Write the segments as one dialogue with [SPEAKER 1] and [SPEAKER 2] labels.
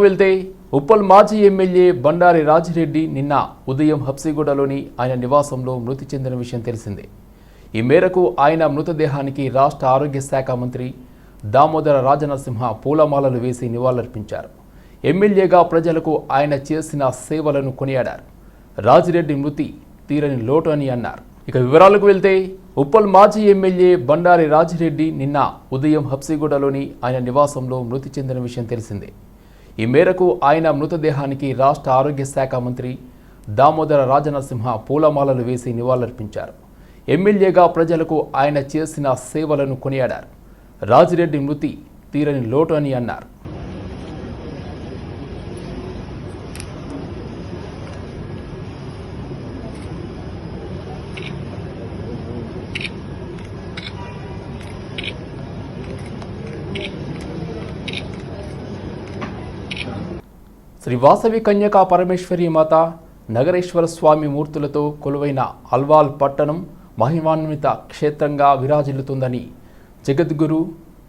[SPEAKER 1] వెళ్తే ఉప్పల్ మాజీ ఎమ్మెల్యే బండారి రాజిరెడ్డి నిన్న ఉదయం హబ్సిగూడలోని ఆయన నివాసంలో మృతి చెందిన విషయం తెలిసిందే. ఈ మేరకు ఆయన మృతదేహానికి రాష్ట్ర ఆరోగ్య శాఖ మంత్రి దామోదర రాజనరసింహ పూలమాలలు వేసి నివాళులర్పించారు. ఎమ్మెల్యేగా ప్రజలకు ఆయన చేసిన సేవలను కొనియాడారు. రాజిరెడ్డి మృతి తీరని లోటు అని అన్నారు. ఇక వివరాలకు వెళ్తే ఉప్పల్ మాజీ ఎమ్మెల్యే బండారి రాజిరెడ్డి నిన్న ఉదయం హబ్సిగూడలోని ఆయన నివాసంలో మృతి చెందిన విషయం తెలిసిందే. ఈ మేరకు ఆయన మృతదేహానికి రాష్ట్ర ఆరోగ్య శాఖ మంత్రి దామోదర రాజనరసింహ పూలమాలలు వేసి నివాళులర్పించారు. ఎమ్మెల్యేగా ప్రజలకు ఆయన చేసిన సేవలను కొనియాడారు. రాజిరెడ్డి మృతి తీరని లోటు అని అన్నారు. శ్రీ వాసవి కన్యకా పరమేశ్వరి మాత నగరేశ్వర స్వామి మూర్తులతో కొలువైన అల్వాల్ పట్టణం మహిమాన్విత క్షేత్రంగా విరాజిల్లుతుందని జగద్గురు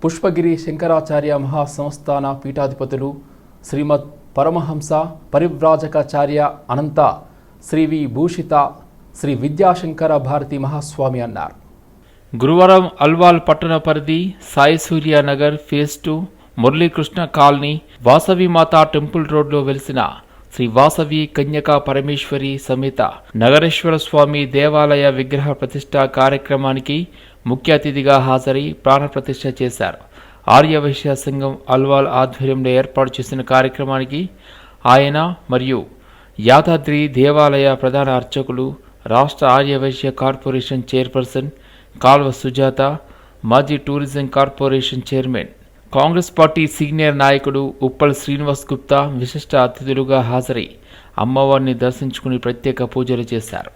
[SPEAKER 1] పుష్పగిరి శంకరాచార్య మహాసంస్థాన పీఠాధిపతులు శ్రీమద్ పరమహంస పరివ్రాజకాచార్య అనంత శ్రీ వి భూషిత శ్రీ విద్యాశంకర భారతి మహాస్వామి అన్నారు.
[SPEAKER 2] గురువారం అల్వాల్ పట్టణ పరిధి Sai Surya Nagar phase two Muralikrishna colony Vasavi Mata temple రోడ్లో వెలిసిన శ్రీ వాసవి కన్యకా పరమేశ్వరి సమేత నగరేశ్వర స్వామి దేవాలయ విగ్రహ ప్రతిష్ట కార్యక్రమానికి ముఖ్య అతిథిగా హాజరై ప్రాణప్రతిష్ఠ చేశారు. ఆర్యవైశ్య సంఘం అల్వాల్ ఆధ్వర్యంలో ఏర్పాటు చేసిన కార్యక్రమానికి ఆయన మరియు యాదాద్రి దేవాలయ ప్రధాన అర్చకులు రాష్ట్ర ఆర్యవైశ్య కార్పొరేషన్ చైర్పర్సన్ కాల్వ సుజాత మాజీ tourism corporation chairman Congress party senior నాయకుడు ఉప్పల్ శ్రీనివాస్ గుప్తా విశిష్ట అతిథులుగా హాజరై అమ్మవారిని దర్శించుకుని ప్రత్యేక పూజలు చేశారు.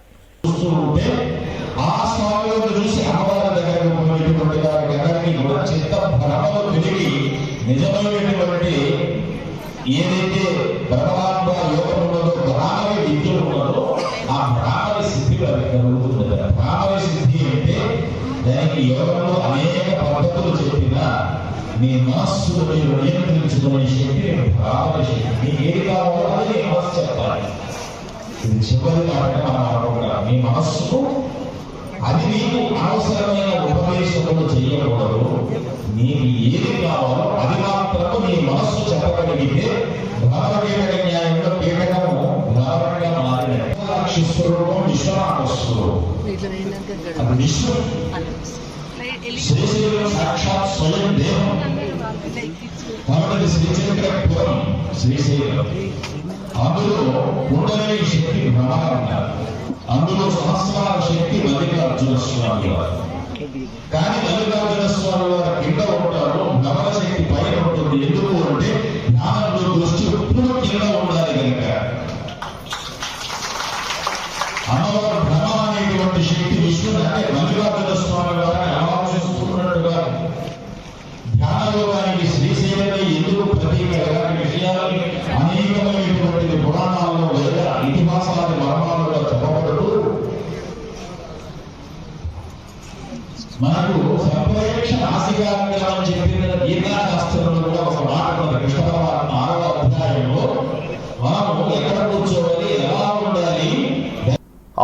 [SPEAKER 3] ఏదైతే యోగం ఉన్నదో విద్య ఉన్నదో ఆ సిద్ధి కలుగుతుంది సిద్ధి అంటే దానికి యోగంలో మీ మనస్సును మీరు నియంత్రించుకునే శక్తి బ్రాహ్మణ శక్తి మీకు ఏది కావాలో అది మీ మనస్సు చెప్పాలి. ఇది చివరి కాబట్టి మనం అనుకుంటాం మీ మనస్సుకు అది నీకు అవసరమైన ఉపదేశములు చేయకూడదు. నీకు ఏది కావాలో అది మాత్రము నీ మనస్సు చెప్పగలిగితే భారతీయ న్యాయంలో పీఠకము మారిన శిస్వరూపం విశ్వనాథ స్వరూపం అది విశ్వం శ్రీశైలం సాక్షాత్ స్వయం దేహం. కాబట్టి శ్రీచక్రపురం శ్రీశైలం. అందులో కుండలేని శక్తి బ్రహ్మాండ అందులో సహస్రాల శక్తి మల్లికార్జున స్వామి వారు. కానీ మల్లికార్జున స్వామి వారు కింద ఉంటారు నవల శక్తి పైన ఉంటుంది. ఎందుకు అంటే జ్ఞానంలో దృష్టి ఎప్పుడు కింద ఉండాలి కనుక. అమ్మవారు భ్రమ అనేటువంటి శక్తి విష్ణుని అంటే మల్లికార్జున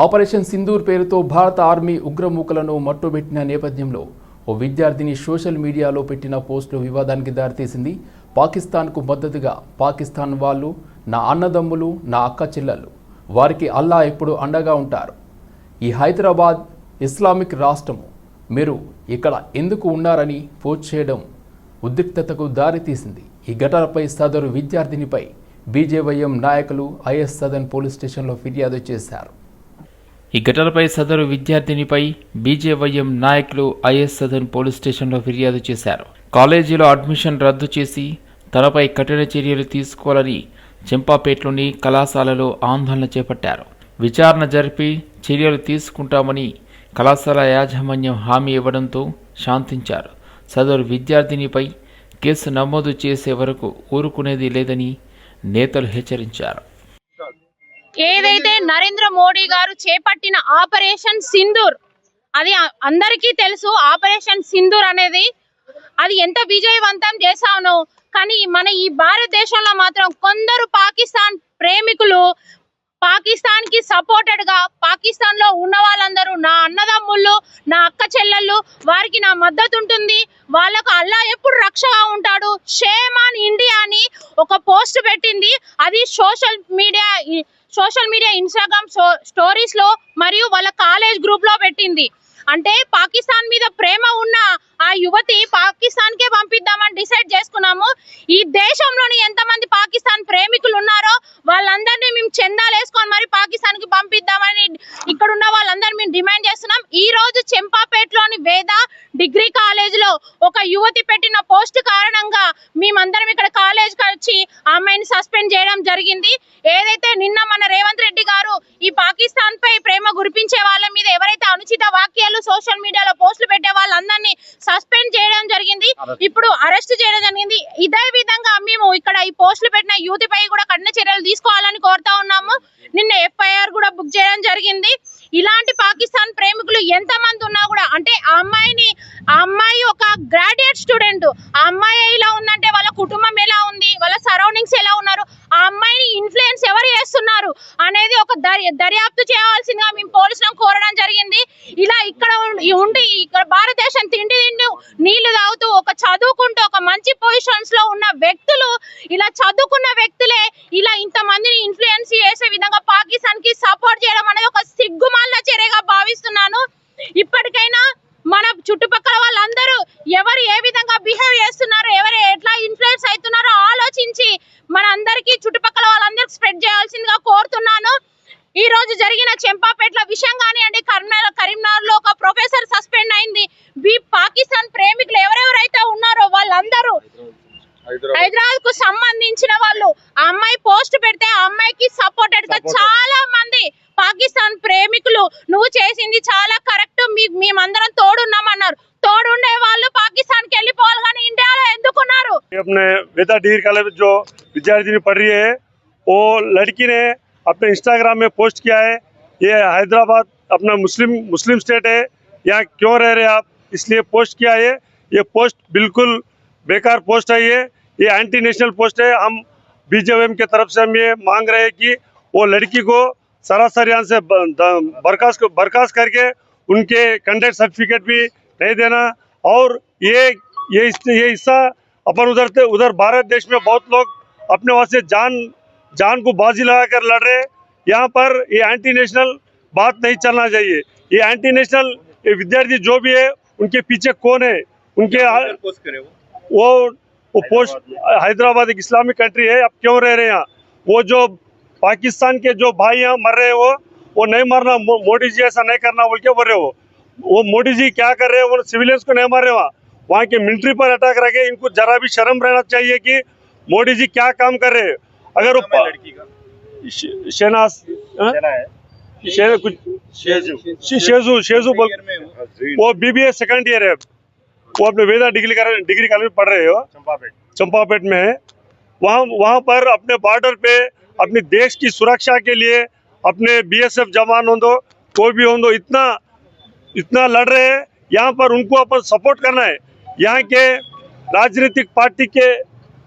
[SPEAKER 1] ఆపరేషన్ సింధూర్ పేరుతో భారత ఆర్మీ ఉగ్రమూకలను మట్టుబెట్టిన నేపథ్యంలో ఓ విద్యార్థిని సోషల్ మీడియాలో పెట్టిన పోస్టులు వివాదానికి దారితీసింది. పాకిస్తాన్కు మద్దతుగా పాకిస్తాన్ వాళ్ళు నా అన్నదమ్ములు నా అక్క చెల్లెళ్ళు. వారికి అల్లా ఎప్పుడు అండగా ఉంటారు. ఈ హైదరాబాద్ ఇస్లామిక్ రాష్ట్రము. మీరు ఇక్కడ ఎందుకు ఉన్నారని పోస్ట్ చేయడం ఉద్రిక్తతకు దారితీసింది. ఈ ఘటనపై సదరు విద్యార్థినిపై బీజేవైఎం నాయకులు ఐఎస్ సదన్ పోలీస్ స్టేషన్లో ఫిర్యాదు చేశారు.
[SPEAKER 2] ఈ ఘటనపై సదరు విద్యార్థినిపై బీజేవైఎం నాయకులు ఐఎస్ సదన్ పోలీస్ స్టేషన్లో ఫిర్యాదు చేశారు. కాలేజీలో అడ్మిషన్ రద్దు చేసి తనపై కఠిన చర్యలు తీసుకోవాలని చెంపాపేటలోని కళాశాలలో ఆందోళన చేపట్టారు. విచారణ జరిపి చర్యలు తీసుకుంటామని కళాశాల యాజమాన్యం హామీ ఇవ్వడంతో శాంతించారు. సదరు విద్యార్థినిపై కేసు నమోదు చేసే వరకు ఊరుకునేది లేదని నేతలు హెచ్చరించారు.
[SPEAKER 4] ఏదైతే నరేంద్ర మోడీ గారు చేపట్టిన ఆపరేషన్ సింధూర్ అది అందరికీ తెలుసు ఆపరేషన్ సింధూర్ అనేది అది ఎంత విజయవంతం చేశానో. కానీ మన ఈ భారతదేశంలో మాత్రం కొందరు పాకిస్తాన్ ప్రేమికులు పాకిస్తాన్కి సపోర్టెడ్గా పాకిస్తాన్లో ఉన్న వాళ్ళందరూ నా అన్నదమ్ముళ్ళు నా అక్క చెల్లెళ్ళు వారికి నా మద్దతు ఉంటుంది వాళ్ళకు అల్లా ఎప్పుడు రక్షగా ఉంటాడు? షేమాన్ ఇండియా అని ఒక పోస్ట్ పెట్టింది. అది social media social media Instagram స్టోరీస్లో మరియు వాళ్ళ కాలేజ్ గ్రూప్లో పెట్టింది. అంటే పాకిస్తాన్ మీద ప్రేమ ఉన్న ఆ యువతి పాకిస్తాన్ కే పంపిద్దామని డిసైడ్ చేసుకున్నాము. ఈ దేశంలోని ఎంతమంది పాకిస్తాన్ ప్రేమికులు ఉన్నారో వాళ్ళందరినీ మేము చందాలు వేసుకొని మరి పాకిస్తాన్కి పంపిద్దామని ఇక్కడ ఉన్న వాళ్ళందరూ మేము డిమాండ్ చేస్తున్నాం. ఈ రోజు చెంపాపేటలోని వేద డిగ్రీ కాలేజ్లో ఒక యువతి పెట్టిన పోస్ట్ కారణంగా మేమందరం ఇక్కడ కాలేజ్కి వచ్చి ఆ అమ్మాయిని సస్పెండ్ చేయడం జరిగింది. ఏదైతే నిన్న మన రేవంత్ రెడ్డి గారు ఈ పాకిస్తాన్ పై ప్రేమ గురిపించే వాళ్ళ మీద ఎవరైతే అనుచిత వాక్యాలు సోషల్ మీడియాలో పోస్టులు పెట్టే వాళ్ళందరినీ సస్పెండ్ చేయడం జరిగింది. ఇప్పుడు అరెస్ట్ చేయడం జరిగింది. ఇదే విధంగా మేము ఇక్కడ ఈ పోస్టులు పెట్టిన యూత్ పై కూడా కఠిన చర్యలు తీసుకోవాలని కోరుతా ఉన్నాము. నిన్న ఎఫ్ఐఆర్ కూడా బుక్ చేయడం జరిగింది. ఇలాంటి పాకిస్తాన్ ప్రేమికులు ఎంత మంది ఉన్నా కూడా అంటే ఆ అమ్మాయిని ఆ అమ్మాయి ఒక గ్రాడ్యుయేట్ స్టూడెంట్. ఆ అమ్మాయి ఎలా ఉందంటే వాళ్ళ కుటుంబం ఎలా ఉంది వాళ్ళ సరౌండింగ్స్ ఎలా ఉన్నారు ఆ అమ్మాయిని ఇన్ఫ్లుయెన్స్ ఎవరు చేస్తున్నారు అనేది ఒక దర్యాప్తు చేయాల్సిందిగా మేము పోలీసులను కోరడం జరిగింది. ఇలా ఇక్కడ ఉండి ఇక్కడ భారతదేశం తిండి తిండి నీళ్ళు తాగుతూ ఒక చదువుకుంటూ ఒక మంచి పొజిషన్స్లో ఉన్న వ్యక్తులు ఇలా చదువుకున్న వ్యక్తులే ఇలా ఇంతమందిని ఇన్ఫ్లుయెన్స్ చేసే విధంగా పాకిస్తాన్కి సపోర్ట్ చేయడం అనేది ఒక సిగ్గుమాల చర్యగా భావిస్తున్నాను. ఇప్పటికైనా మన చుట్టుపక్కల వాళ్ళందరూ ఎవరు ఏ విధంగా బిహేవ్ చేస్తున్నారు ఎవరు ఎట్లా ఇన్ఫ్లుయెన్స్ అవుతున్నారు
[SPEAKER 5] वेदा डिग्री कॉलेज जो विद्यार्थिनी पढ़ रही है, वो लड़की ने अपने इंस्टाग्राम में पोस्ट किया है, ये हैदराबाद अपना मुस्लिम मुस्लिम स्टेट है, यहाँ क्यों रह रहे आप? इसलिए पोस्ट किया है, ये पोस्ट बिल्कुल बेकार पोस्ट है ये ये एंटी नेशनल पोस्ट है। हम बीजेएम के तरफ़ से हम ये मांग रहे हैं कि वो लड़की को सरासर यहाँ से बर्खास्त बर्खास्त करके उनके कंडक्ट सर्टिफिकेट भी नहीं देना। और ये ये हिस्सा अपन उधर से उधर भारत देश में बहुत लोग अपने वहाँ से जान जान को बाजी लगा कर लड़ रहे हैं। यहाँ पर ये एंटी नेशनल बात नहीं चलना चाहिए। ये एंटी नेशनल ये विद्यार्थी जो भी है उनके पीछे कौन है? उनके वो? वो पोस्ट हैदराबाद एक इस्लामिक कंट्री है अब क्यों रह रहे हैं यहाँ? वो जो पाकिस्तान के जो भाई यहाँ मर रहे हैं वो वो नहीं मरना मोदी जी ऐसा नहीं करना बोल के बोल रहे हो वो। मोदी जी क्या कर रहे हैं? वो सिविलियंस को नहीं मार रहे वहाँ। वहाँ के मिलिट्री पर अटैक रखे इनको जरा भी शर्म रहना चाहिए कि मोदी जी क्या काम कर रहे हैं। अगर वो शहनाज हाँ? शेजू। शेजू बोल वो बीबीए सेकंड ईयर है। वो अपने वेदा डिग्री कर डिग्री कॉलेज में पढ़ रहे हो। चंपापेट। में है। वहाँ वहाँ पर अपने बॉर्डर पे अपने देश की सुरक्षा के लिए अपने बीएसएफ जवान हो दो कोई भी हो दो इतना इतना लड़ रहे हैं। यहाँ पर उनको अपन सपोर्ट करना है। यहाँ के राजनीतिक पार्टी के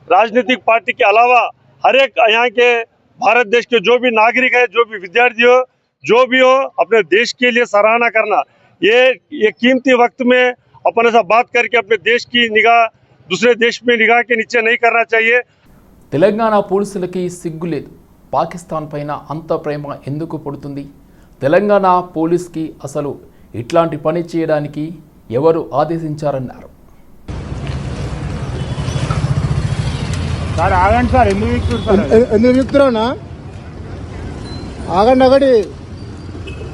[SPEAKER 5] राजनीतिक पार्टी के अलावा हर एक यहाँ के भारत देश के जो भी नागरिक है जो भी विद्यार्थी हो जो भी हो अपने देश के लिए सराहना करना ये ये कीमती वक्त में अपन ऐसा बात करके अपने देश की निगाह दूसरे देश में निगाह के नीचे नहीं करना चाहिए
[SPEAKER 1] తెలంగాణ పోలీసులకి సిగ్గు లేదు పాకిస్తాన్ పైన అంత ప్రేమ ఎందుకు పుడుతుంది తెలంగాణ పోలీస్కి అసలు ఇట్లాంటి పని చేయడానికి ఎవరు ఆదేశించారన్నారు
[SPEAKER 6] సార్ ఆగండి సార్ ఎందుకు ఎక్కుతారు సార్?
[SPEAKER 7] ఎ- ఎందుకు విక్తురానా ఆగండి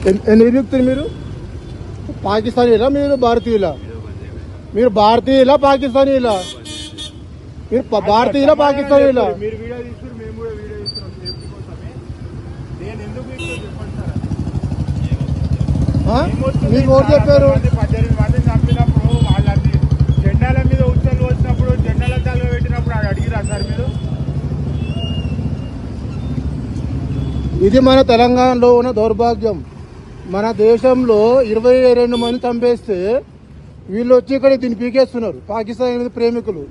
[SPEAKER 7] ఎన్- ఎందుకు విక్తురు మీరు? పాకిస్తానీలా మీరు భారతీయులా? మీరు భారతీయులా పాకిస్తానీలా? మీరు భారతీయులా పాకిస్తానీలా?
[SPEAKER 6] మీరు వీడియో తీసుకుని
[SPEAKER 7] ఇది మన తెలంగాణలో ఉన్న దౌర్భాగ్యం. మన దేశంలో ఇరవై రెండు మంది చంపేస్తే వీళ్ళు వచ్చి ఇక్కడ దీన్ని పీకేస్తున్నారు పాకిస్తాన్ అనేది ప్రేమికులు.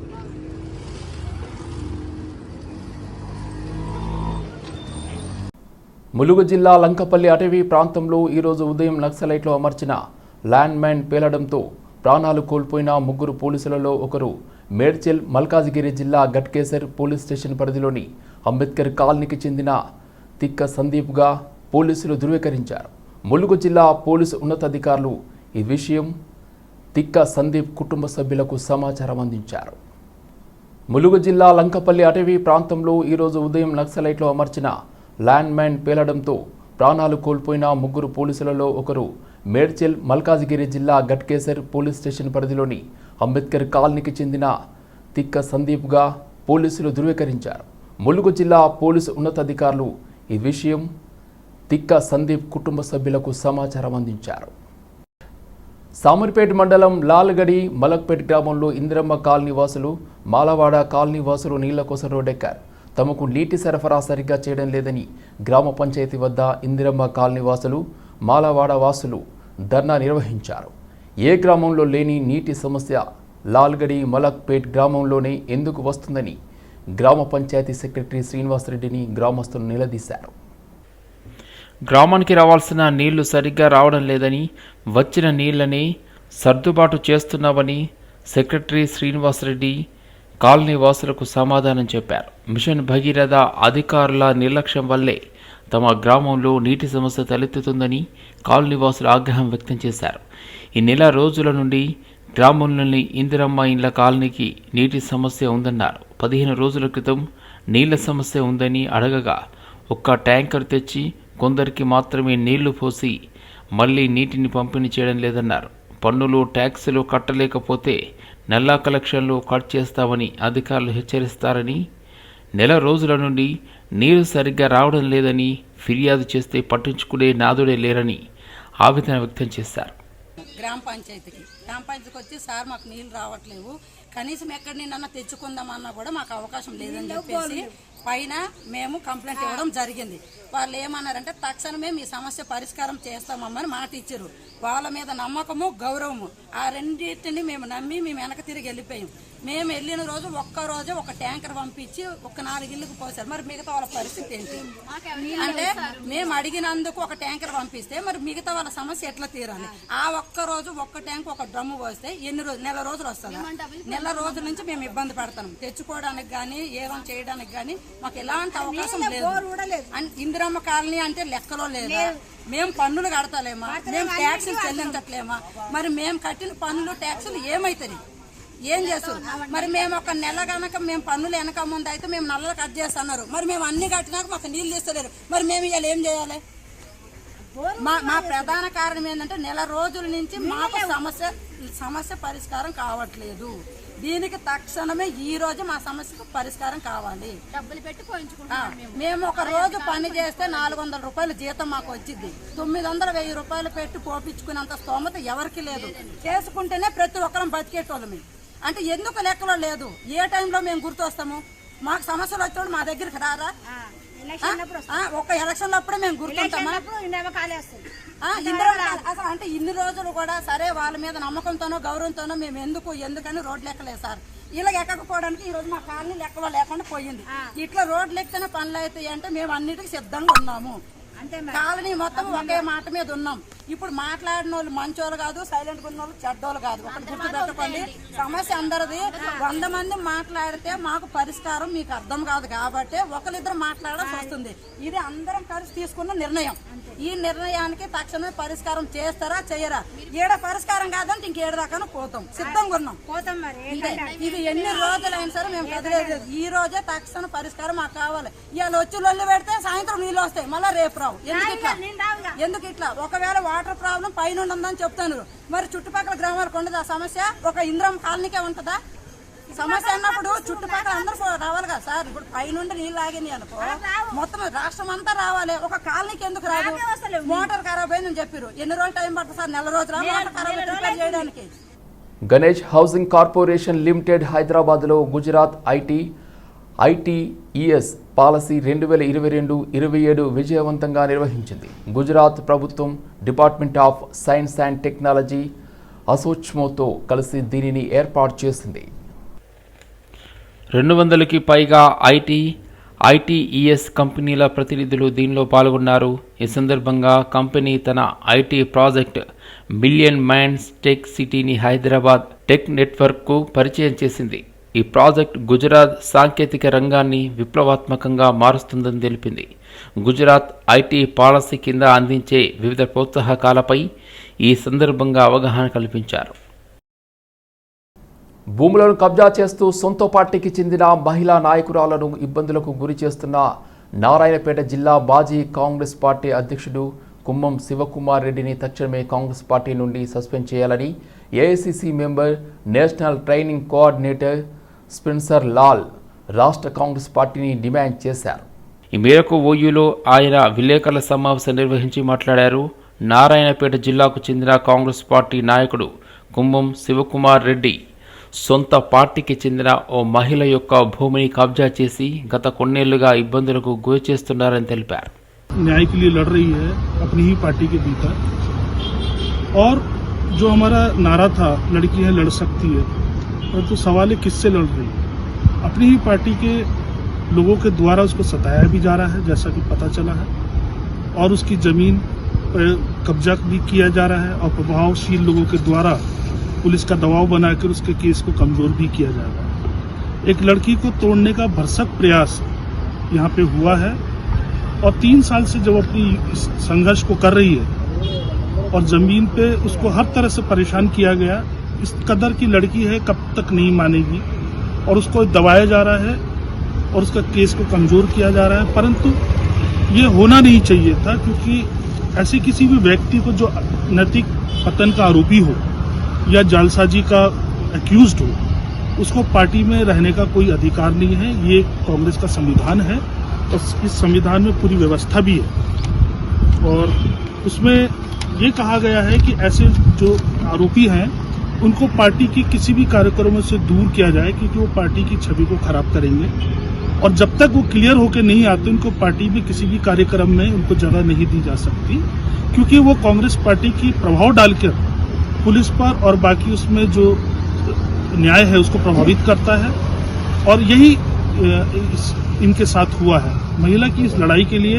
[SPEAKER 1] ములుగు జిల్లా లంకపల్లి అటవీ ప్రాంతంలో ఈరోజు ఉదయం నక్సలైట్లు అమర్చిన ల్యాండ్ మైన్ పేలడంతో ప్రాణాలు కోల్పోయిన ముగ్గురు పోలీసులలో ఒకరు మేడ్చల్ మల్కాజిగిరి జిల్లా గట్కేసర్ పోలీస్ స్టేషన్ పరిధిలోని అంబేద్కర్ కాలనీకి చెందిన తిక్క సందీప్గా పోలీసులు ధృవీకరించారు. ములుగు జిల్లా పోలీసు ఉన్నతాధికారులు ఈ విషయం తిక్క సందీప్ కుటుంబ సభ్యులకు సమాచారం అందించారు. ములుగు జిల్లా లంకపల్లి అటవీ ప్రాంతంలో ఈరోజు ఉదయం నక్సలైట్లో అమర్చిన ల్యాండ్ మైన్ పేలడంతో ప్రాణాలు కోల్పోయిన ముగ్గురు పోలీసులలో ఒకరు మేడ్చెల్ మల్కాజిగిరి జిల్లా గట్కేసర్ పోలీస్ స్టేషన్ పరిధిలోని అంబేద్కర్ కాలనీకి చెందిన తిక్క సందీప్గా పోలీసులు ధృవీకరించారు. ములుగు జిల్లా పోలీసు ఉన్నతాధికారులు ఈ విషయం తిక్క సందీప్ కుటుంబ సభ్యులకు సమాచారం అందించారు. సామర్పేట మండలం లాల్గడి మలక్పేట్ గ్రామంలో ఇందిరమ్మ కాలనీ వాసులు మాలవాడ కాలనీ వాసులు నీళ్ళ కోసం రోడ్డెక్కారు. తమకు నీటి సరఫరా సరిగ్గా చేయడం లేదని గ్రామ పంచాయతీ వద్ద ఇందిరమ్మ కాలనీ వాసులు మాలవాడ వాసులు ధర్నా నిర్వహించారు. ఏ గ్రామంలో లేని నీటి సమస్య లాల్గడి మలక్పేట్ గ్రామంలోనే ఎందుకు వస్తుందని గ్రామ పంచాయతీ సెక్రటరీ శ్రీనివాసరెడ్డిని గ్రామస్తులు నిలదీశారు.
[SPEAKER 2] గ్రామానికి రావాల్సిన నీళ్ళు సరిగ్గా రావడం లేదని వచ్చిన నీళ్ళని సర్దుబాటు చేస్తున్నామని సెక్రటరీ శ్రీనివాసరెడ్డి కాలనీ వాసులకు సమాధానం చెప్పారు. మిషన్ భగీరథ అధికారుల నిర్లక్ష్యం వల్లే తమ గ్రామంలో నీటి సమస్య తలెత్తుతుందని కాలనీ వాసులు ఆగ్రహం వ్యక్తం చేశారు. ఈ నెల రోజుల నుండి గ్రామంలోని ఇందిరమ్మ ఇండ్ల కాలనీకి నీటి సమస్య ఉందన్నారు. పదిహేను రోజుల క్రితం నీళ్ళ సమస్య ఉందని అడగగా ఒక్క ట్యాంకర్ తెచ్చి కొందరికి మాత్రమే నీళ్ళు పోసి మళ్ళీ నీటిని పంపిణీ చేయడం లేదన్నారు. పన్నులు ట్యాక్సులు కట్టలేకపోతే నల్లా కలెక్షన్లు కట్ చేస్తామని అధికారులు హెచ్చరిస్తారని నెల రోజుల నుండి నీరు సరిగ్గా రావడం లేదని ఫిర్యాదు చేస్తే పట్టించుకునే నాదుడే లేరని ఆవేదన వ్యక్తం చేశారు.
[SPEAKER 8] గ్రామ పంచాయతీకి. గ్రామ పంచాయతీకి వచ్చి సార్ మాకు నీళ్ళు రావట్లేవు. కనీసం ఎక్కడి నిన్న తెచ్చుకుందామన్నా కూడా మాకు అవకాశం లేదని చెప్పేసి పైన మేము కంప్లైంట్ ఇవ్వడం జరిగింది. వాళ్ళు ఏమన్నారంటే తక్షణమే మీ సమస్య పరిష్కారం చేస్తామమ్మని మాట ఇచ్చారు. వాళ్ళ మీద నమ్మకము గౌరవము. ఆ రెండింటిని మేము నమ్మి మేము వెనక తిరిగి వెళ్ళిపోయాం. మేము వెళ్ళిన రోజు ఒక్క రోజు ఒక ట్యాంకర్ పంపించి ఒక నాలుగు ఇళ్ళకి పోసారు. మరి మిగతా వాళ్ళ పరిస్థితి ఏంటి? అంటే మేము అడిగినందుకు ఒక ట్యాంకర్ పంపిస్తే మరి మిగతా వాళ్ళ సమస్య ఎట్లా తీరాలి? ఆ ఒక్క రోజు ఒక్క ట్యాంక్ ఒక డ్రమ్ము పోస్తే ఎన్ని రోజులు నెల రోజులు వస్తుందా? నెల రోజుల నుంచి మేము ఇబ్బంది పడతాం. తెచ్చుకోవడానికి కానీ ఏదైనా చేయడానికి కానీ మాకు ఎలాంటి అవకాశం లేదు. ఇందిరమ్మ కాలనీ అంటే లెక్కలో లేదా? మేము పన్నులు కడతలేమా? మేము ట్యాక్సులు చెల్లించట్లేమా? మరి మేము కట్టిన పన్నులు ట్యాక్సులు ఏమైతుంది? ఏం చేస్తారు మరి మేము ఒక నెల కనుక మేము పన్నులు వెనక ముందు అయితే మేము నల్లలు కట్ చేస్తున్నారు. మరి మేము అన్ని కట్టినాక మాకు నీళ్ళు ఇస్తలేరు మరి మేము ఇవాళ ఏం చేయాలి? మా మా ప్రధాన కారణం ఏంటంటే నెల రోజుల నుంచి మాకు సమస్య సమస్య పరిష్కారం కావట్లేదు. దీనికి తక్షణమే ఈ రోజు మా సమస్యకు పరిష్కారం కావాలి.
[SPEAKER 4] డబ్బులు పెట్టి
[SPEAKER 8] మేము. ఒక రోజు పని చేస్తే నాలుగు వందల రూపాయలు జీతం మాకు వచ్చింది. తొమ్మిది వందల వెయ్యి రూపాయలు పెట్టి పోపించుకునేంత స్తోమత ఎవరికి లేదు. చేసుకుంటేనే ప్రతి ఒక్కరం బతికేటోళ్ళమే అంటే ఎందుకు లెక్కలో లేదు? ఏ టైంలో మేము గుర్తొస్తాము? మాకు సమస్యలు వచ్చేవాడు మా దగ్గరికి రారా? ఒక ఎలక్షన్ అప్పుడే మేము గుర్తుంటామా అసలు అంటే ఇన్ని రోజులు కూడా సరే వాళ్ళ మీద నమ్మకంతోనో గౌరవంతోనో మేము ఎందుకు ఎందుకని రోడ్లు ఎక్కలేదు సార్. ఇలా ఎక్కకపోవడానికి ఈ రోజు మా కాలనీ లెక్కలో లేకుండా పోయింది. ఇట్లా రోడ్లు ఎక్కితేనే పనులు అవుతాయి అంటే మేము అన్నిటికీ సిద్ధంగా ఉన్నాము. కాలనీ మొత్తం ఒకే మాట మీద ఉన్నాం. ఇప్పుడు మాట్లాడిన వాళ్ళు మంచోళ్ళు కాదు సైలెంట్ ఉన్న వాళ్ళు చెడ్డోళ్ళు కాదు. ఒకటి గుర్తు పెట్టుకోండి. సమస్య అందరిది. వంద మంది మాట్లాడితే మాకు పరిష్కారం మీకు అర్థం కాదు కాబట్టి ఒకరిద్దరు మాట్లాడాల్సి వస్తుంది. ఇది అందరం కలిసి తీసుకున్న నిర్ణయం. ఈ నిర్ణయానికి తక్షణమే పరిష్కారం చేస్తారా చేయరా? ఏడ పరిష్కారం కాదంటే ఇంకేడు దాకా పోతాం. సిద్ధంగా ఉన్నాం.
[SPEAKER 9] పోతాం మరి.
[SPEAKER 8] ఇదే. ఇది ఎన్ని రోజులైనా సరే మేము కదిలేదు ఈ రోజే తక్షణ పరిష్కారం మాకు కావాలి. ఇవాళ వచ్చి లొల్లి పెడితే సాయంత్రం నీళ్ళు వస్తాయి. మళ్ళీ రేపు రావు ఎందుకు ఇట్లా? ఎందుకు ఇట్లా? ఒకవేళ వాటర్ ప్రాబ్లం పైన ఉందని చెప్తాను. మరి చుట్టుపక్కల గ్రామాలకు ఉండదు ఆ సమస్య? ఒక ఇంద్రం కాలనీకే ఉంటుందా? సమస్య అన్నప్పుడు చుట్టుపక్కల అందరూ పో- రావాలి కదా సార్ ఇప్పుడు పైనుండి నీళ్ళు ఆగింది అనుకో. మొత్తం రాష్ట్రం అంతా రావాలి. ఒక కాలనీకి ఎందుకు రాదు? మోటార్ ఖరాబ్ అయిందని చెప్పారు ఎన్ని రోజులు టైం పడుతుంది సార్? నెల రోజులు మోటార్ ఖరాబ్ రిపేర్ చేయడానికి.
[SPEAKER 1] గణేష్ హౌసింగ్ కార్పొరేషన్ లిమిటెడ్ హైదరాబాద్లో గుజరాత్ ఐటీ ఈఎస్ పాలసీ రెండు వేల ఇరవై రెండు ఇరవై ఏడు విజయవంతంగా నిర్వహించింది. గుజరాత్ ప్రభుత్వం department of science and technology అసోచ్మోతో కలిసి దీనిని ఏర్పాటు చేసింది.
[SPEAKER 2] రెండు వందలకి పైగా ఐటీ ఐటీఈఎస్ కంపెనీల ప్రతినిధులు దీనిలో పాల్గొన్నారు. ఈ సందర్భంగా కంపెనీ తన IT project million minds tech సిటీని హైదరాబాద్ టెక్ నెట్వర్క్కు పరిచయం చేసింది. ఈ ప్రాజెక్ట్ గుజరాత్ సాంకేతిక రంగాన్ని విప్లవాత్మకంగా మారుస్తుందని తెలిపింది. గుజరాత్ ఐటీ పాలసీ కింద అందించే వివిధ ప్రోత్సాహకాలపై ఈ సందర్భంగా అవగాహన కల్పించారు.
[SPEAKER 1] భూములను కబ్జా చేస్తూ సొంత పార్టీకి చెందిన మహిళా నాయకురాలను ఇబ్బందులకు గురి చేస్తున్న నారాయణపేట జిల్లా మాజీ కాంగ్రెస్ పార్టీ అధ్యక్షుడు కుమ్మం శివకుమార్ రెడ్డిని తక్షణమే కాంగ్రెస్ పార్టీ నుండి సస్పెండ్ చేయాలని AICC member national training coordinator Spencer Lal రాష్ట్ర కాంగ్రెస్ పార్టీని డిమాండ్ చేశారు
[SPEAKER 2] ఈ మేరకు ఓయూలో ఆయన విలేకరుల సమావేశం నిర్వహించి మాట్లాడారు నారాయణపేట జిల్లాకు చెందిన కాంగ్రెస్ పార్టీ నాయకుడు కుంభం శివకుమార్ రెడ్డి సొంత పార్టీకి చెందిన ఓ మహిళ యొక్క భూమిని కబ్జా చేసి గత కొన్నేళ్లుగా ఇబ్బందులకు గురి చేస్తున్నారని తెలిపారు
[SPEAKER 9] न्याय के लिए लड़ रही है अपनी ही पार्टी के भीतर और जो हमारा नारा था लड़की है लड़ सकती है परंतु तो सवाल है किससे लड़ रही है? अपनी ही पार्टी के लोगों के द्वारा उसको सताया भी जा रहा है, जैसा कि पता चला है, और उसकी ज़मीन पर कब्जा भी किया जा रहा है, और प्रभावशील लोगों के द्वारा पुलिस का दबाव बनाकर उसके केस को कमज़ोर भी किया जा रहा है। एक लड़की को तोड़ने का भरसक प्रयास यहाँ पे हुआ है, और तीन साल से जब अपनी संघर्ष को कर रही है, और ज़मीन पे उसको हर तरह से परेशान किया गया इस कदर की लड़की है, कब तक नहीं मानेगी। और उसको दबाया जा रहा है और उसका केस को कमज़ोर किया जा रहा है। परंतु ये होना नहीं चाहिए था, क्योंकि ऐसे किसी भी व्यक्ति को जो नैतिक पतन का आरोपी हो या जालसाजी का एक्यूज हो, उसको पार्टी में रहने का कोई अधिकार नहीं है। ये कांग्रेस का संविधान है और इस संविधान में पूरी व्यवस्था भी है। और उसमें ये कहा गया है कि ऐसे जो आरोपी हैं उनको पार्टी की किसी भी कार्यक्रमों से दूर किया जाए क्योंकि वो पार्टी की छवि को खराब करेंगे। और जब तक वो क्लियर होकर नहीं आते उनको पार्टी में किसी भी कार्यक्रम में उनको जगह नहीं दी जा सकती क्योंकि वो कांग्रेस पार्टी की प्रभाव डालकर पुलिस पर और बाकी उसमें जो न्याय है उसको प्रभावित करता है। और यही इनके साथ हुआ है। महिला की इस लड़ाई के लिए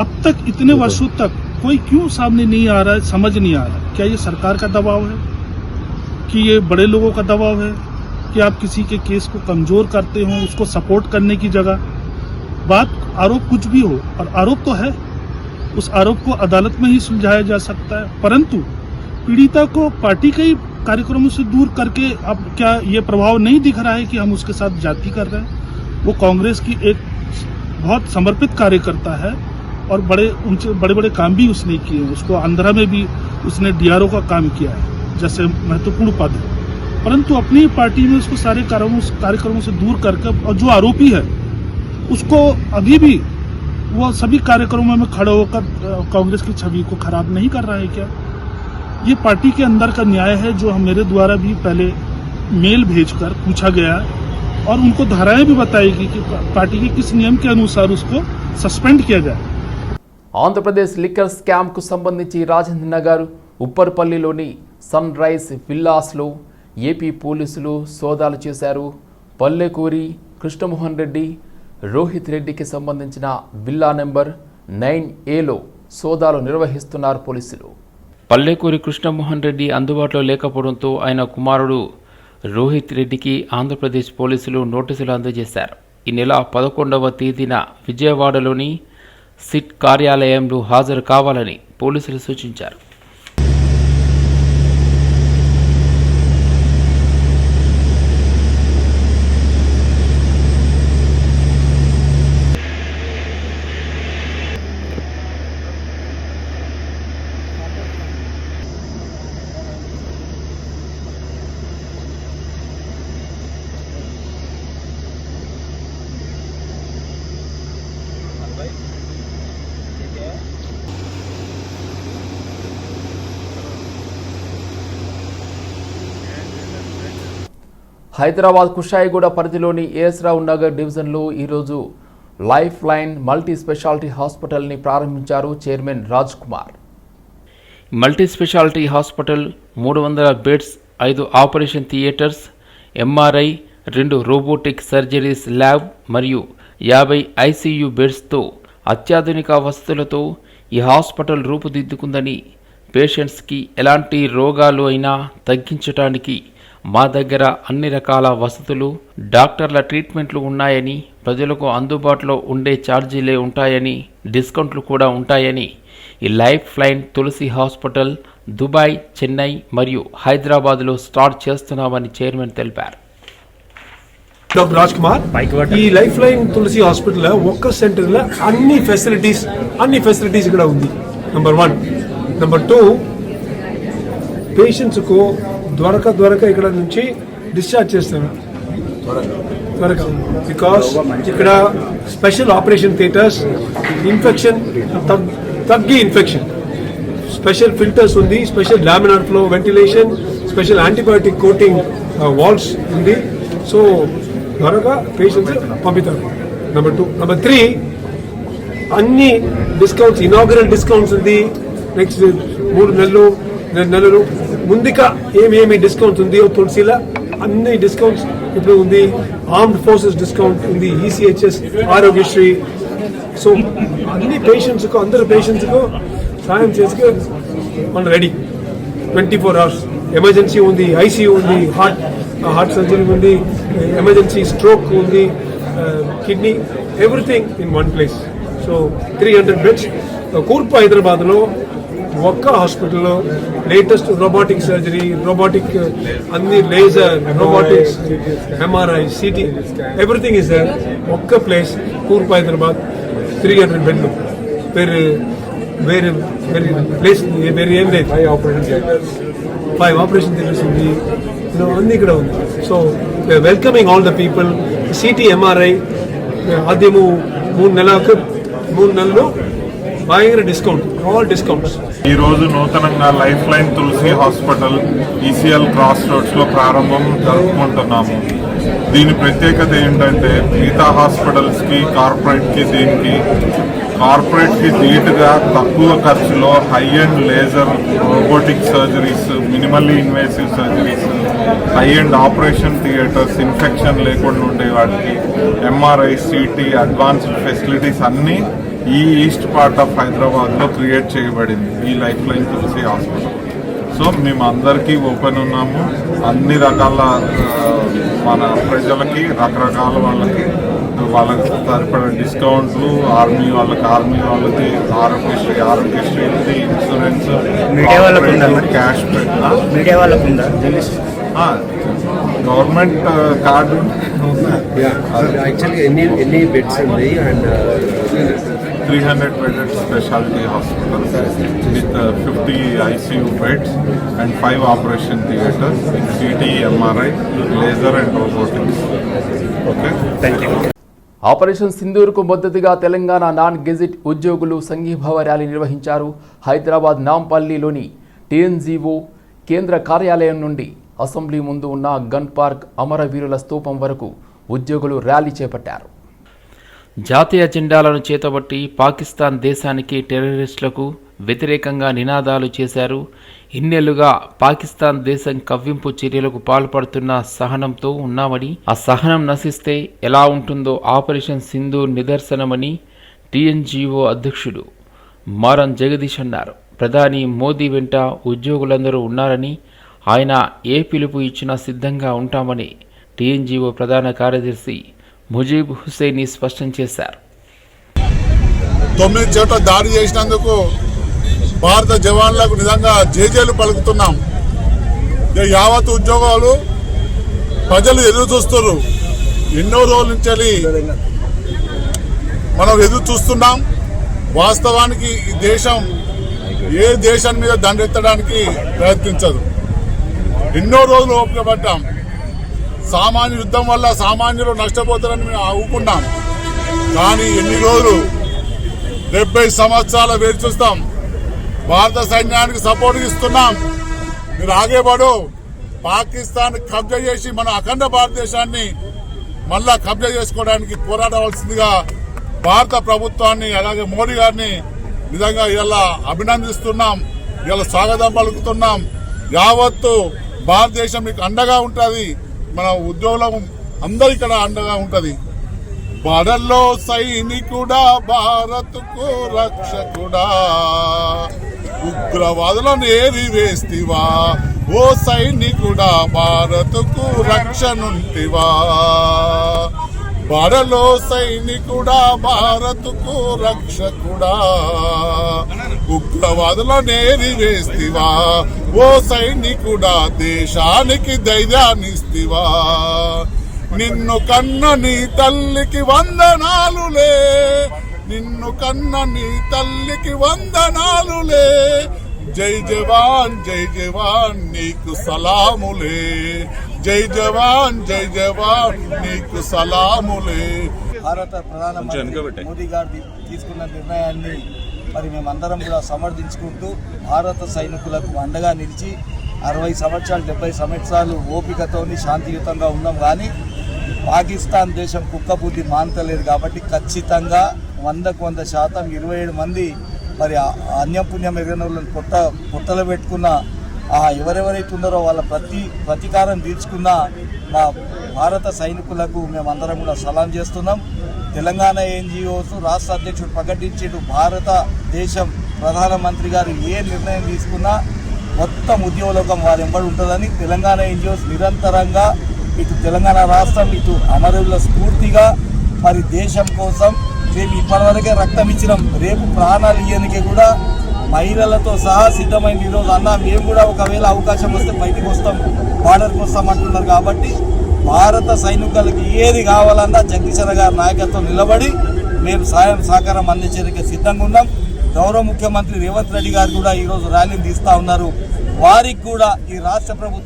[SPEAKER 9] अब तक इतने वर्षों तक कोई क्यों सामने नहीं आ रहा है समझ नहीं आ रहा क्या ये सरकार का दबाव है? कि ये बड़े लोगों का दबाव है कि आप किसी के केस को कमज़ोर करते हो, उसको सपोर्ट करने की जगह। बात आरोप कुछ भी हो, और आरोप तो है। उस आरोप को अदालत में ही सुलझाया जा सकता है। परंतु पीड़िता को पार्टी के कार्यक्रमों से दूर करके अब क्या ये प्रभाव नहीं दिख रहा है कि हम उसके साथ जाति कर रहे हैं? वो कांग्रेस की एक बहुत समर्पित कार्यकर्ता है, और बड़े ऊँचे बड़े बड़े काम भी उसने किए उसको आंध्रा में भी उसने डीआरओ का काम किया है। जैसे महत्वपूर्ण पद है परंतु अपनी पार्टी में उसको सारे कार्यक्रमों कार्यक्रमों से दूर करके और जो आरोपी है उसको अभी भी वो सभी कार्यक्रमों में खड़े होकर अ, कांग्रेस की छवि को खराब नहीं कर रहा है क्या ये पार्टी के अंदर का न्याय है जो हम मेरे द्वारा भी पहले मेल भेजकर पूछा गया और उनको धाराएं भी बताएगी कि पार्टी के किस नियम के अनुसार उसको सस्पेंड किया जाए
[SPEAKER 1] ఆంధ్రప్రదేశ్ లిక్కర్ స్కామ్కు సంబంధించి రాజేంద్ర నగర్ ఉప్పర్పల్లిలోని సన్ రైజ్ విల్లాస్లో ఏపీ పోలీసులు సోదాలు చేశారు. పల్లెకూరి కృష్ణమోహన్ రెడ్డి రోహిత్ రెడ్డికి సంబంధించిన విల్లా నెంబర్ నైన్ ఏలో సోదాలు నిర్వహిస్తున్నారు పోలీసులు.
[SPEAKER 2] పల్లెకూరి కృష్ణమోహన్ రెడ్డి అందుబాటులో లేకపోవడంతో ఆయన కుమారుడు రోహిత్ రెడ్డికి ఆంధ్రప్రదేశ్ పోలీసులు నోటీసులు అందజేశారు. ఈ నెల పదకొండవ తేదీన విజయవాడలోని సిట్ కార్యాలయంలో హాజరు కావాలని పోలీసులు సూచించారు.
[SPEAKER 1] హైదరాబాద్ కుషాయిగూడ పరిధిలోని ఏఎస్రావు నగర్ డివిజన్లో ఈరోజు లైఫ్ లైన్ మల్టీ స్పెషాలిటీ హాస్పిటల్ని ప్రారంభించారు chairman Raj Kumar
[SPEAKER 2] multi speciality hospital మూడు వందల బెడ్స్ ఐదు ఆపరేషన్ థియేటర్స్ ఎంఆర్ఐ రెండు రోబోటిక్ సర్జరీస్ ల్యాబ్ మరియు యాభై ఐసీయూ బెడ్స్తో అత్యాధునిక వసతులతో ఈ హాస్పిటల్ రూపుదిద్దుకుందని పేషెంట్స్కి ఎలాంటి రోగాలు అయినా తగ్గించడానికి మా దగ్గర అన్ని రకాల వసతులు డాక్టర్ల ట్రీట్మెంట్లు ఉన్నాయని ప్రజలకు అందుబాటులో ఉండే ఛార్జీలే ఉంటాయని డిస్కౌంట్లు కూడా ఉంటాయని ఈ life line Tulasi hospital Dubai Chennai మరియు హైదరాబాద్లో స్టార్ట్ చేస్తున్నామని చైర్మన్ తెలిపారు.
[SPEAKER 10] డాక్టర్ రాజ్ కుమార్ ఈ లైఫ్ లైన్ తులసి హాస్పిటల్ ఒక్క సెంటర్లో అన్ని ఫెసిలిటీస్ అన్ని ఫెసిలిటీస్ ఇక్కడ ఉంది. Number one number two patients Dwaraka Dwaraka ఇక్కడ నుంచి డిశ్చార్జ్ చేస్తారు త్వరగా బికాస్ ఇక్కడ స్పెషల్ ఆపరేషన్ థియేటర్స్ ఇన్ఫెక్షన్ తగ్గి ఇన్ఫెక్షన్ స్పెషల్ ఫిల్టర్స్ ఉంది special laminar flow ventilation special antibiotic coating walls ఉంది. సో త్వరగా పేషెంట్స్ పంపుతారు. నెంబర్ టూ నెంబర్ త్రీ అన్ని డిస్కౌంట్స్ ఇనాగరల్ డిస్కౌంట్స్ ఉంది. నెక్స్ట్ మూడు నెలలు నెలలు. ముందుగా ఏమేమి డిస్కౌంట్స్ ఉంది తులసిలా అన్ని డిస్కౌంట్స్ ఇప్పుడు ఉంది. ఆర్మ్డ్ ఫోర్సెస్ డిస్కౌంట్ ఉంది ఈసీహెచ్ఎస్ ఆరోగ్యశ్రీ. సో అన్ని పేషెంట్స్కు అందరు పేషెంట్స్కు సాయం చేసుకు మనం ready twenty four hours emergency ఉంది ఐసీయూ ఉంది హార్ట్ హార్ట్ సర్జరీ ఉంది ఎమర్జెన్సీ స్ట్రోక్ ఉంది kidney everything in one place so three hundred beds కూర్పు హైదరాబాద్లో ఒక్క హాస్పిటల్లో లేటెస్ట్ రోబోటిక్ సర్జరీ రోబోటిక్ అన్ని laser robotics MRI CT everything is there ఒక్క ప్లేస్ కూర్పు హైదరాబాద్ త్రీ హండ్రెడ్ బెడ్లు వేరే వేరే వేరే ప్లేస్ వేరే ఏం లేదు ఫైవ్ ఆపరేషన్ థియేటర్స్ ఉంది You know, అన్ని ఇక్కడ ఉంది so welcoming all the people CT MRI ఆద్యము మూడు నెలలకు మూడు నెలలు భయంకర డిస్కౌంట్ ఆల్ డిస్కౌంట్స్
[SPEAKER 11] ఈ రోజు నూతనంగా life line Tulasi hospital ECL cross రోడ్స్లో ప్రారంభం జరుపుకుంటున్నాము. దీని ప్రత్యేకత ఏంటంటే మిగతా హాస్పిటల్స్కి కార్పొరేట్కి దీనికి కార్పొరేట్కి ధీటుగా తక్కువ ఖర్చులో high end laser robotic surgeries minimally invasive surgeries high end operation theatres infection లేకుండా ఉండే వాటికి ఎంఆర్ఐ సిటీ అడ్వాన్స్డ్ ఫెసిలిటీస్ అన్నీ ఈ ఈస్ట్ పార్ట్ ఆఫ్ హైదరాబాద్లో క్రియేట్ చేయబడింది. ఈ life line Tulasi hospital. So మేము అందరికీ ఓపెన్ ఉన్నాము. అన్ని రకాల మన ప్రజలకి రకరకాల వాళ్ళకి వాళ్ళకి సరిపడే డిస్కౌంట్లు ఆర్మీ వాళ్ళకి ఆర్మీ వాళ్ళకి Aarogyasri Aarogyasri insurance? Cash
[SPEAKER 12] media వాళ్ళకు ఉందా?
[SPEAKER 11] Government card.
[SPEAKER 12] యాక్చువల్గా ఎన్ని ఎన్ని బెడ్స్ ఉంది? And
[SPEAKER 11] three hundred bedded speciality hospital with fifty ICU beds and five operation theatres CT MRI laser and robotics okay
[SPEAKER 12] thank you
[SPEAKER 1] operation సింధూర్కు మద్దతుగా Telangana non gazette ఉద్యోగులు సంఘీభావ rally నిర్వహించారు Hyderabad నాంపల్లిలోని TNGO కేంద్ర కార్యాలయం నుండి. అసెంబ్లీ ముందు ఉన్న గన్ పార్క్ అమరవీరుల స్తూపం వరకు ఉద్యోగులు ర్యాలీ చేపట్టారు.
[SPEAKER 2] జాతీయ జెండాలను చేతబట్టి పాకిస్తాన్ దేశానికి టెర్రరిస్టులకు వ్యతిరేకంగా నినాదాలు చేశారు. ఇన్నేళ్ళుగా పాకిస్తాన్ దేశం కవ్వింపు చర్యలకు పాల్పడుతున్న సహనంతో ఉన్నామని ఆ సహనం నశిస్తే ఎలా ఉంటుందో ఆపరేషన్ సింధు నిదర్శనమని టీఎన్జీఓ అధ్యక్షుడు మారన్ జగదీష్ అన్నారు. ప్రధాని మోదీ వెంట ఉద్యోగులందరూ ఉన్నారని ఆయన ఏ పిలుపు ఇచ్చినా సిద్ధంగా ఉంటామని టీఎన్జీఓ ప్రధాన కార్యదర్శి ముజీబ్ హుసేని స్పష్టం చేశారు.
[SPEAKER 6] తొమ్మిది చోట్ల దాడి చేసినందుకు భారత జవాన్లకు నిజంగా జేజేలు పలుకుతున్నాం. ఇక యావత్ ఉద్యోగాలు ప్రజలు ఎదురు చూస్తున్నారు. ఎన్నో రోజుల నుంచి మనం ఎదురు చూస్తున్నాం. వాస్తవానికి ఈ దేశం ఏ దేశం మీద దండెత్తడానికి ప్రయత్నించదు. ఎన్నో రోజులు ఓపిక పడ్డాం సామాన్య యుద్ధం వల్ల సామాన్యులు నష్టపోతారని మేము ఆగుకున్నాం. కానీ ఎన్ని రోజులు? డెబ్బై సంవత్సరాల వేరు చూస్తాం. భారత సైన్యానికి సపోర్ట్ ఇస్తున్నాం. మీరు ఆగేపాడు పాకిస్తాన్ కబ్జా చేసి మన అఖండ భారతదేశాన్ని మళ్ళా కబ్జా చేసుకోవడానికి పోరాడవలసిందిగా భారత ప్రభుత్వాన్ని అలాగే మోడీ గారిని నిజంగా ఇలా అభినందిస్తున్నాం. ఇలా స్వాగతం పలుకుతున్నాం. యావత్తు భారతదేశం మీకు అండగా ఉంటుంది. మన ఉద్యోగులం అందరు ఇక్కడ అండగా ఉంటుంది. బడల్లో సైనికుడా భారత్కు రక్షకుడా. ఉగ్రవాదులను ఏరి వేస్తివా? ఓ సైనికుడా భారత్కు రక్షనుంటివా బరలో సైనికుడా భారత్కు రక్షకుడా. ఉగ్రవాదుల నేరి వేస్తివా? ఓ సైనికుడా దేశానికి ధైర్యాన్నిస్తివా? నిన్ను కన్న నీ తల్లికి వందనాలులే. నిన్ను కన్న నీ తల్లికి వందనాలులే. జై జవాన్ జై జవాన్ నీకు సలాములే. జై జవాన్ జై జవాన్ నీకు సలాములే.
[SPEAKER 3] భారత ప్రధానమంత్రి మోదీ గారు తీసుకున్న నిర్ణయాన్ని మరి మేమందరం కూడా సమర్థించుకుంటూ భారత సైనికులకు అండగా నిలిచి అరవై సంవత్సరాలు డెబ్బై సంవత్సరాలు ఓపికతోని శాంతియుతంగా ఉన్నాం కానీ పాకిస్తాన్ దేశం కుక్క బుద్ధి మానతలేదు కాబట్టి ఖచ్చితంగా వందకు వంద శాతం ఇరవై ఏడు మంది మరి అన్యపుణ్యం ఎగిరిన వాళ్ళని పొట్ట పొట్టలు పెట్టుకున్న ఎవరెవరైతే ఉన్నారో వాళ్ళ ప్రతి ప్రతీకారం తీర్చుకున్న మా భారత సైనికులకు మేమందరం కూడా సలాం చేస్తున్నాం. తెలంగాణ ఎన్జిఓస్ రాష్ట్ర అధ్యక్షుడు ప్రకటించేటు భారతదేశం ప్రధానమంత్రి గారు ఏ నిర్ణయం తీసుకున్నా మొత్తం ఉద్యోగలోకం వారు ఎంబడి ఉంటుందని తెలంగాణ ఎన్జిఓస్ నిరంతరంగా ఇటు తెలంగాణ రాష్ట్రం ఇటు అమరుల స్ఫూర్తిగా మరి దేశం కోసం మేము ఇప్పటివరకే రక్తం ఇచ్చినాం. రేపు ప్రాణాలు ఇయ్యనికే కూడా మహిళలతో సహా సిద్ధమైంది. ఈరోజు అన్న మేము కూడా ఒకవేళ అవకాశం వస్తే బయటకు వస్తాం బార్డర్కి వస్తాం అంటున్నారు కాబట్టి భారత సైనికులకి ఏది కావాలన్నా జగదీశ్వర గారి నాయకత్వం నిలబడి మేము సాయం సహకారం అందించేందుకు సిద్ధంగా ఉన్నాం. గౌరవ ముఖ్యమంత్రి రేవంత్ రెడ్డి గారు కూడా ఈరోజు ర్యాలీని తీస్తా ఉన్నారు. వారికి కూడా ఈ రాష్ట్ర ప్రభుత్వం